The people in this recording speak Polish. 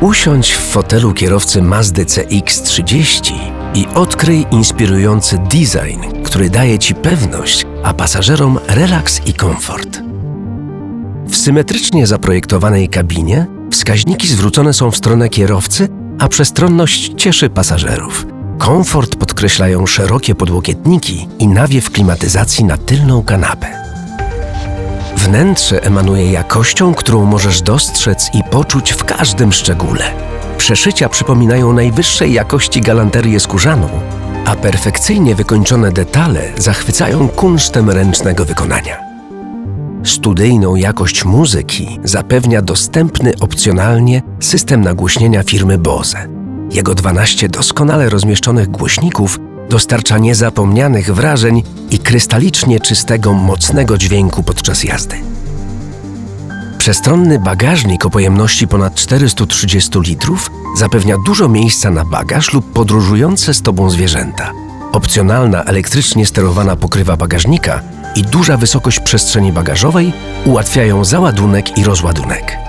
Usiądź w fotelu kierowcy Mazdy CX-30 i odkryj inspirujący design, który daje Ci pewność, a pasażerom relaks i komfort. W symetrycznie zaprojektowanej kabinie wskaźniki zwrócone są w stronę kierowcy, a przestronność cieszy pasażerów. Komfort podkreślają szerokie podłokietniki i nawiew klimatyzacji na tylną kanapę. Wnętrze emanuje jakością, którą możesz dostrzec i poczuć w każdym szczególe. Przeszycia przypominają najwyższej jakości galanterię skórzaną, a perfekcyjnie wykończone detale zachwycają kunsztem ręcznego wykonania. Studyjną jakość muzyki zapewnia dostępny opcjonalnie system nagłośnienia firmy Bose. Jego 12 doskonale rozmieszczonych głośników dostarcza niezapomnianych wrażeń krystalicznie czystego, mocnego dźwięku podczas jazdy. Przestronny bagażnik o pojemności ponad 430 litrów zapewnia dużo miejsca na bagaż lub podróżujące z Tobą zwierzęta. Opcjonalna elektrycznie sterowana pokrywa bagażnika i duża wysokość przestrzeni bagażowej ułatwiają załadunek i rozładunek.